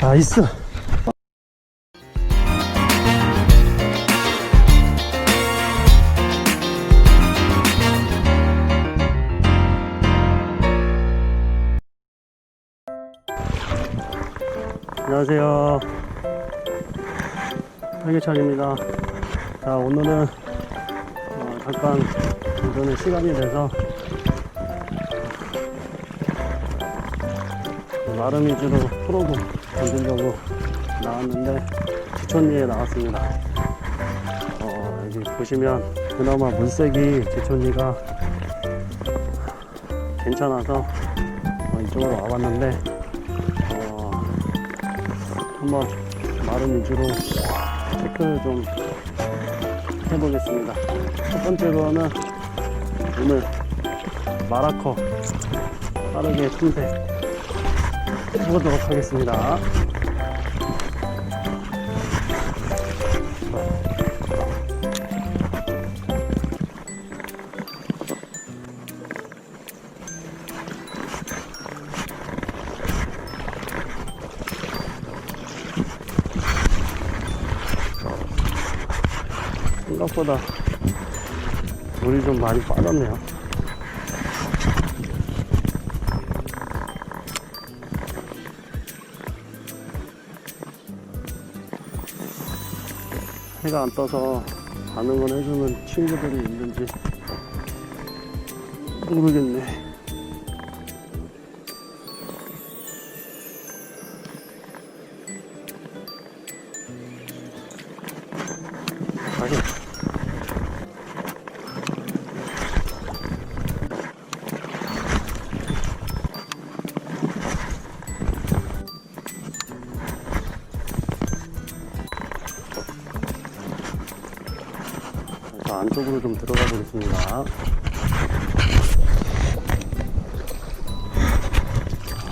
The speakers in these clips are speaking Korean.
나이스. 안녕하세요. 활기찬입니다. 자, 오늘은 어, 잠깐 오전에 시간이 돼서 나름 위주로 프로그 만들려고 나왔는데 지촌리에 나왔습니다. 어, 여기 보시면 그나마 물색이 지촌리가 괜찮아서 어, 이쪽으로 와봤는데 어, 한번 나름 위주로 체크를 좀 해보겠습니다. 첫 번째로는 오늘 마라커 빠르게 틈새 해보도록 하겠습니다. 생각보다 물이 좀 많이 빠졌네요. 해가 안 떠서 반응을 해주는 친구들이 있는지 모르겠네. 안쪽으로 좀 들어가 보겠습니다. 자,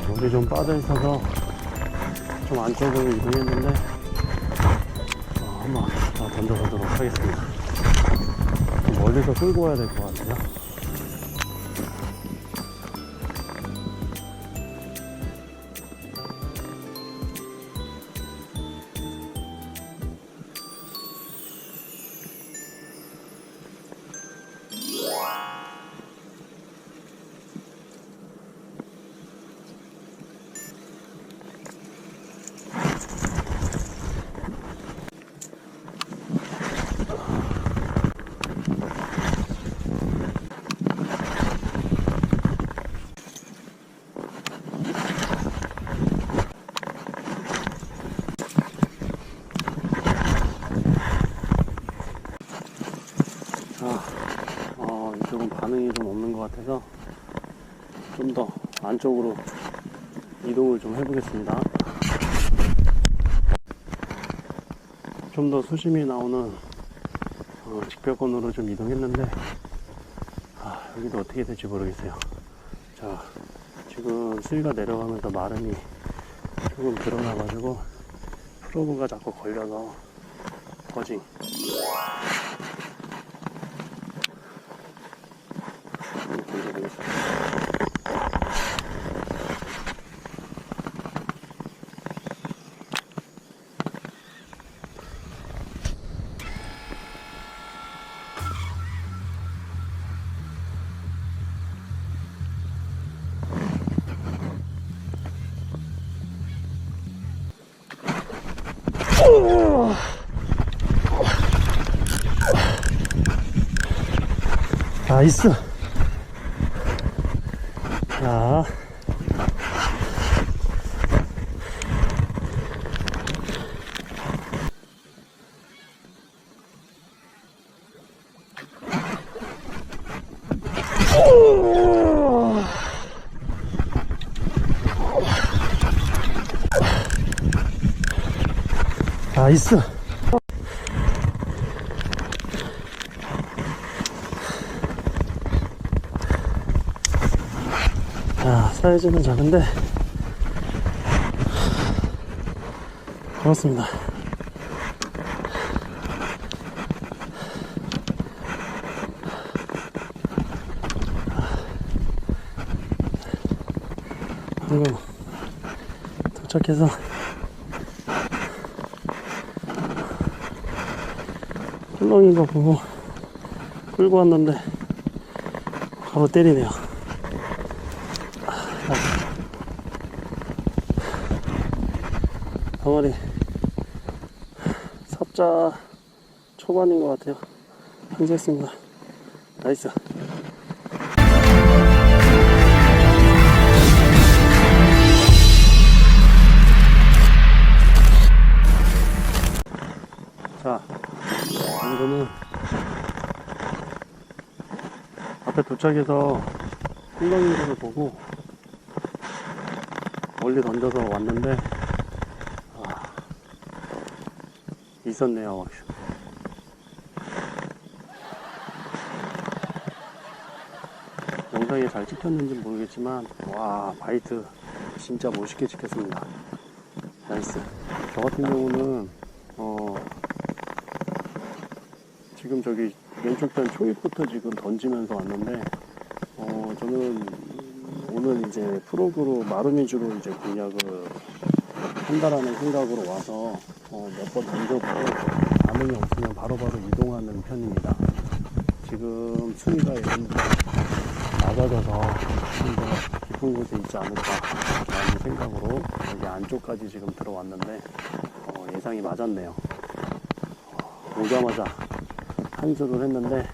물이 좀 빠져 있어서 좀 안쪽으로 이동했는데 어, 한번 더 던져보도록 하겠습니다. 좀 멀리서 끌고 와야 될 것 같아요. 같아서 좀 더 안쪽으로 이동을 좀 해보겠습니다. 좀 더 수심이 나오는 어, 직벽권으로 좀 이동했는데 아, 여기도 어떻게 될지 모르겠어요. 자, 지금 수위가 내려가면서 마름이 조금 드러나가지고 프로브가 자꾸 걸려서 버징 나이스. 아 있어. 자 사이즈는 작은데. 고맙습니다. 방금 도착해서. 훌렁인 거 보고 끌고 왔는데 바로 때리네요. 병아리 삽자 초반인 것 같아요. 한재승가 나이스. 오늘은 앞에 도착해서 훌렁인 거를 보고 멀리 던져서 왔는데 아, 있었네요. 영상에 잘 찍혔는지 모르겠지만 와 바이트 진짜 멋있게 찍혔습니다. 나이스. 저 같은 경우는 어 지금 저기 왼쪽 편 초입부터 지금 던지면서 왔는데 어 저는 오늘 이제 프로그로 마른 위주로 이제 공략을 한다라는 생각으로 와서 어, 몇 번 던져보고 반응이 없으면 바로 바로 이동하는 편입니다. 지금 수위가 이런 낮아져서 좀더 깊은 곳에 있지 않을까라는 생각으로 여기 안쪽까지 지금 들어왔는데 어, 예상이 맞았네요. 어, 오자마자 한수를 했는데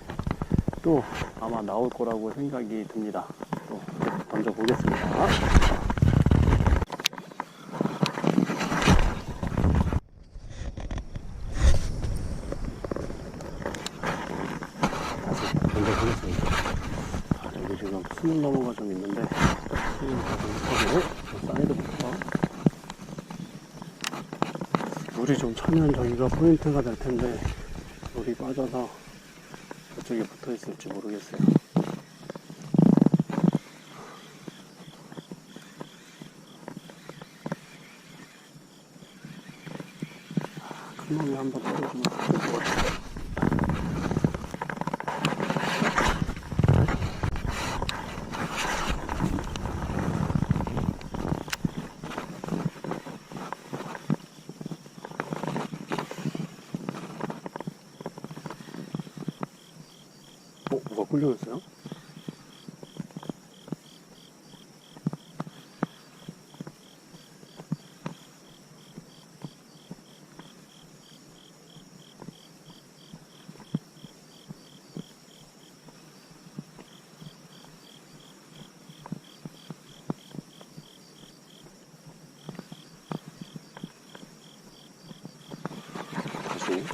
또 아마 나올 거라고 생각이 듭니다. 또 던져 보겠습니다. 다시 던져 보겠습니다. 아, 여기 지금 수능 넘어가 좀 있는데 수능 가좀 쳐고 사이드부터 물이 좀 차면 저기가 포인트가 될 텐데 물이 빠져서 저쪽에 붙어 있을지 모르겠어요. 아, 큰 놈이 한번 떨어지면 좋을 것 같아요. 어, 뭐가 굴려졌어요? 다시.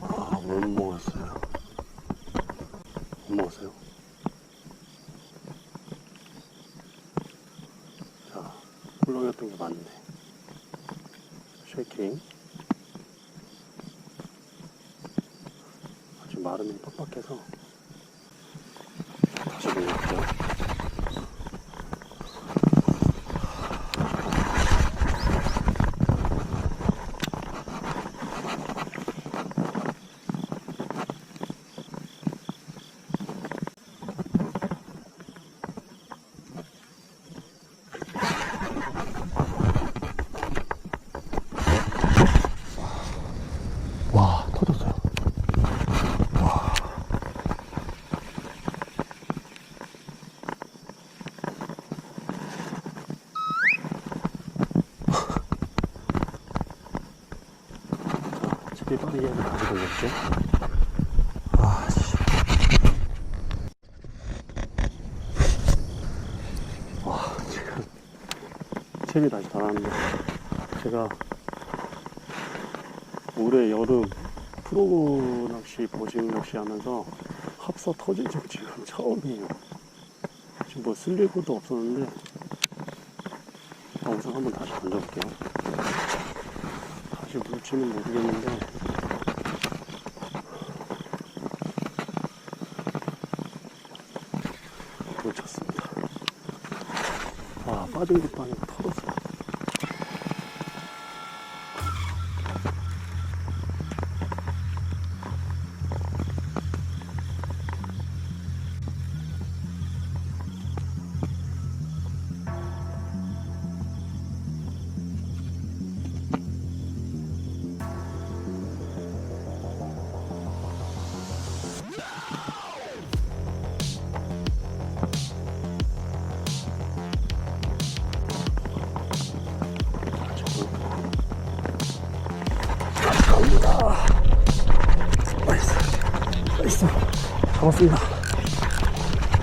아, 못 먹었어요. 못 먹었어요. 자, 훌렁였던 게 맞네. 쉐이킹. 아주 마름이 빡빡해서 다시 먹을게요. 해서 다시 돌렸죠. 아, 씨. 와, 지금 채비 다시 달았는데 제가 올해 여름 프로그 낚시 보식 낚시 하면서 합사 터진 적 지금 처음이에요. 지금 뭐 쓸릴 것도 없었는데 아, 우선 한번 다시 던져볼게요. 다시 물지는 모르겠는데. 100%。 잡았습니다.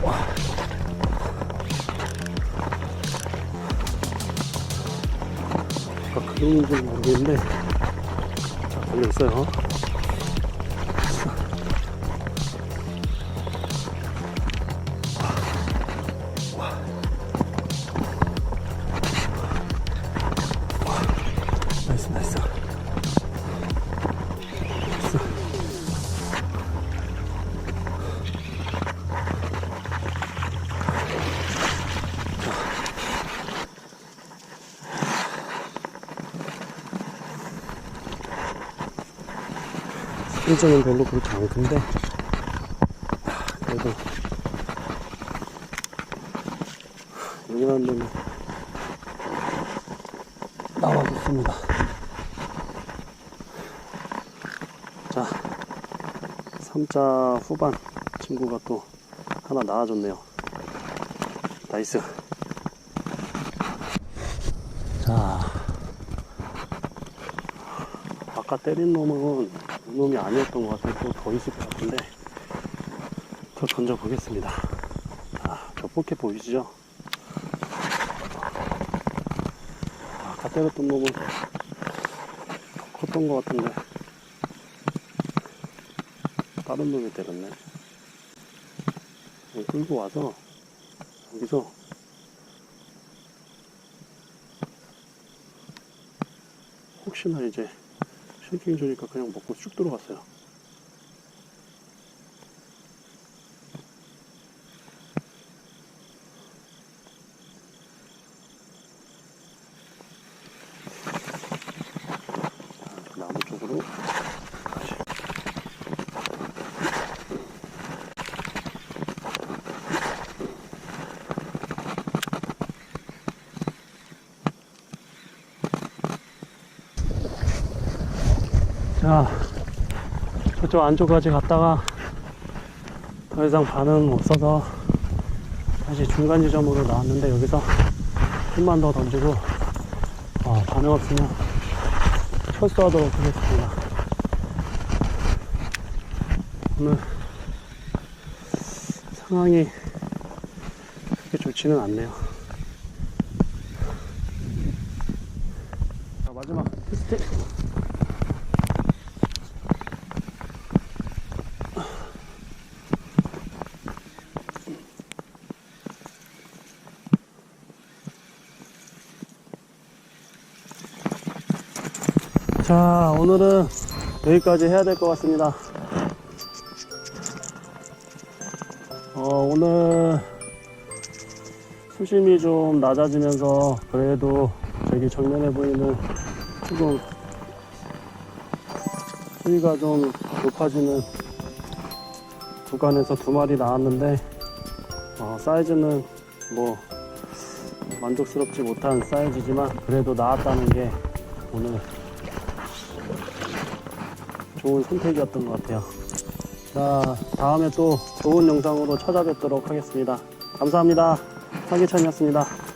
와. 아까 그림인지 모르겠는데, 자, 걸려있어요. 일정은 별로 그렇게 않던데. 그래도 여기만 되면 나와줬습니다. 자 3자 후반 친구가 또 하나 나와줬네요. 나이스. 자 아까 때린 놈은 이 놈이 아니었던 것 같아요. 또더 있을 것 같은데 더 던져 보겠습니다. 아, 저 포켓 보이시죠? 아까 때렸던 놈은 더 컸던 것 같은데 다른 놈이 때렸네. 끌고 와서 여기서 혹시나 이제 쉐이킹 주니까 그냥 먹고 쑥 들어갔어요. 자, 저 나무 쪽으로 다시. 자, 저쪽 안쪽까지 갔다가 더 이상 반응 없어서 다시 중간 지점으로 나왔는데 여기서 힘만 더 던지고 어, 반응 없으면 철수하도록 하겠습니다. 오늘 상황이 그렇게 좋지는 않네요. 자, 마지막 테스트. 자, 오늘은 여기까지 해야 될 것 같습니다. 어, 오늘 수심이 좀 낮아지면서 그래도 저기 정면에 보이는 조금 수위가 좀 높아지는 구간에서 두 마리 나왔는데 어, 사이즈는 뭐 만족스럽지 못한 사이즈지만 그래도 나왔다는 게 오늘 좋은 선택이었던 것 같아요. 자, 다음에 또 좋은 영상으로 찾아뵙도록 하겠습니다. 감사합니다. 사기찬이었습니다.